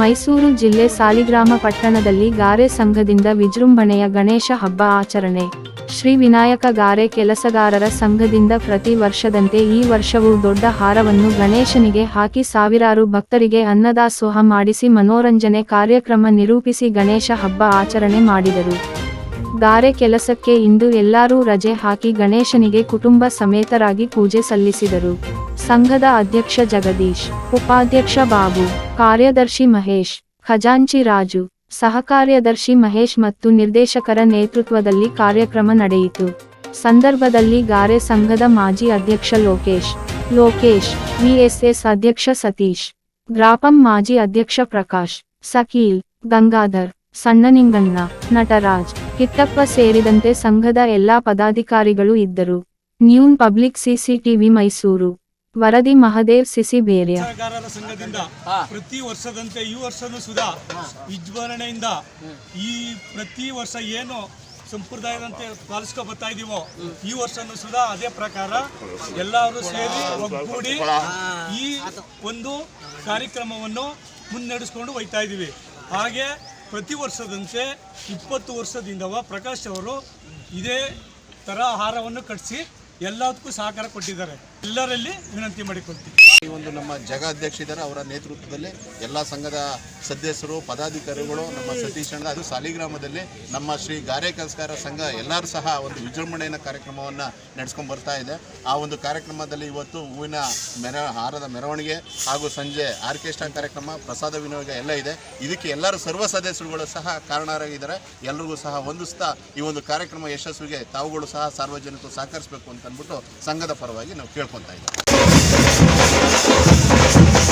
ಮೈಸೂರು ಜಿಲ್ಲೆ ಸಾಲಿಗ್ರಾಮ ಪಟ್ಟಣದಲ್ಲಿ ಗಾರೆ ಸಂಘದಿಂದ ವಿಜೃಂಭಣೆಯ ಗಣೇಶ ಹಬ್ಬ ಆಚರಣೆ. ಶ್ರೀ ವಿನಾಯಕ ಗಾರೆ ಕೆಲಸಗಾರರ ಸಂಘದಿಂದ ಪ್ರತಿ ವರ್ಷದಂತೆ ಈ ವರ್ಷವೂ ದೊಡ್ಡ ಹಾರವನ್ನು ಗಣೇಶನಿಗೆ ಹಾಕಿ ಸಾವಿರಾರು ಭಕ್ತರಿಗೆ ಅನ್ನದಾಸೋಹ ಮಾಡಿಸಿ ಮನೋರಂಜನೆ ಕಾರ್ಯಕ್ರಮ ನಿರೂಪಿಸಿ ಗಣೇಶ ಹಬ್ಬ ಆಚರಣೆ ಮಾಡಿದರು. ಗಾರೆ ಕೆಲಸಕ್ಕೆ ಇಂದು ಎಲ್ಲರೂ ರಜೆ ಹಾಕಿ ಗಣೇಶನಿಗೆ ಕುಟುಂಬ ಸಮೇತರಾಗಿ ಪೂಜೆ ಸಲ್ಲಿಸಿದರು. ಸಂಘದ ಅಧ್ಯಕ್ಷ ಜಗದೀಶ್, ಉಪಾಧ್ಯಕ್ಷ ಬಾಬು ಕಾರ್ಯದರ್ಶಿ ಮಹೇಶ್, ಖಜಾಂಚಿ ರಾಜು, ಸಹಕಾರ್ಯದರ್ಶಿ ಮಹೇಶ್ ಮತ್ತು ನಿರ್ದೇಶಕರ ನೇತೃತ್ವದಲ್ಲಿ ಕಾರ್ಯಕ್ರಮ ನಡೆಯಿತು. ಸಂದರ್ಭದಲ್ಲಿ ಗಾರೆ ಸಂಘದ ಮಾಜಿ ಅಧ್ಯಕ್ಷ ಲೋಕೇಶ್ ಲೋಕೇಶ್, ವಿಎಸ್ಎಸ್ ಅಧ್ಯಕ್ಷ ಸತೀಶ್, ಗ್ರಾಪಂ ಮಾಜಿ ಅಧ್ಯಕ್ಷ ಪ್ರಕಾಶ್, ಸಕೀಲ್, ಗಂಗಾಧರ್, ಸಣ್ಣನಿಂಗಣ್ಣ, ನಟರಾಜ್, ಕಿತ್ತಪ್ಪ ಸೇರಿದಂತೆ ಸಂಘದ ಎಲ್ಲಾ ಪದಾಧಿಕಾರಿಗಳು ಇದ್ದರು. ನ್ಯೂನ್ ಪಬ್ಲಿಕ್ ಸಿಸಿಟಿವಿ ಮೈಸೂರು. ವರದಿ ಮಹದೇವ್ ಸಿಸಿ ಬೇರೆಗಾರರ ಸಂಘದಿಂದ ಪ್ರತಿ ವರ್ಷದಂತೆ ಈ ವರ್ಷನೂ ಸುಧಾ ವಿಜೃಂಭಣೆಯಿಂದ ಈ ಪ್ರತಿ ವರ್ಷ ಏನು ಸಂಪ್ರದಾಯದಂತೆ ಪಾಲಿಸ್ಕೊ ಬರ್ತಾ ಇದೀವೋ ಈ ವರ್ಷನೂ ಸುಧಾ ಅದೇ ಪ್ರಕಾರ ಎಲ್ಲರೂ ಸೇರಿ ಒಗ್ಗೂಡಿ ಈ ಒಂದು ಕಾರ್ಯಕ್ರಮವನ್ನು ಮುನ್ನಡೆಸ್ಕೊಂಡು ಹೋಗ್ತಾ ಇದ್ದೀವಿ ಹಾಗೆ ಪ್ರತಿ ವರ್ಷದಂತೆ ಇಪ್ಪತ್ತು ವರ್ಷದಿಂದವ ಪ್ರಕಾಶ್ ಅವರು ಇದೇ ಥರ ಆಹಾರವನ್ನು ಕಟ್ಟಿಸಿ ಎಲ್ಲದಕ್ಕೂ ಸಹಕಾರ ಕೊಟ್ಟಿದ್ದಾರೆ. ಎಲ್ಲರಲ್ಲಿ ವಿನಂತಿ ಮಾಡಿಕೊಳ್ತೀವಿ ಈ ಒಂದು ನಮ್ಮ ಜಗ ಅಧ್ಯಕ್ಷ ಇದ್ದಾರೆ, ಅವರ ನೇತೃತ್ವದಲ್ಲಿ ಎಲ್ಲ ಸಂಘದ ಸದಸ್ಯರು, ಪದಾಧಿಕಾರಿಗಳು, ನಮ್ಮ ಸತೀಶ್ ಅಣ್ಣ ಅದು ಸಾಲಿಗ್ರಾಮದಲ್ಲಿ ನಮ್ಮ ಶ್ರೀ ಗಾರೆ ಕೆಲಸಗಾರ ಸಂಘ ಎಲ್ಲರೂ ಸಹ ಒಂದು ವಿಜೃಂಭಣೆಯ ಕಾರ್ಯಕ್ರಮವನ್ನು ನಡೆಸ್ಕೊಂಡು ಬರ್ತಾ ಇದೆ. ಆ ಒಂದು ಕಾರ್ಯಕ್ರಮದಲ್ಲಿ ಇವತ್ತು ಹೂವಿನ ಮೆರ, ಹಾರದ ಮೆರವಣಿಗೆ ಹಾಗೂ ಸಂಜೆ ಆರ್ಕೆಸ್ಟ್ರಾ ಕಾರ್ಯಕ್ರಮ, ಪ್ರಸಾದ ವಿನಿಯೋಗ ಎಲ್ಲ ಇದೆ. ಇದಕ್ಕೆ ಎಲ್ಲರೂ ಸರ್ವ ಸದಸ್ಯರುಗಳು ಸಹ ಕಾರಣರಾಗಿದ್ದಾರೆ. ಎಲ್ಲರಿಗೂ ಸಹ ಹೊಂದಿಸ್ತಾ ಈ ಒಂದು ಕಾರ್ಯಕ್ರಮ ಯಶಸ್ವಿಗೆ ತಾವುಗಳು ಸಹ ಸಾರ್ವಜನಿಕರು ಸಹಕರಿಸಬೇಕು ಅಂತ ಅಂದ್ಬಿಟ್ಟು ಸಂಘದ ಪರವಾಗಿ ನಾವು ಕೇಳ್ಕೊತಾ ಇದ್ದೀವಿ. Thank you.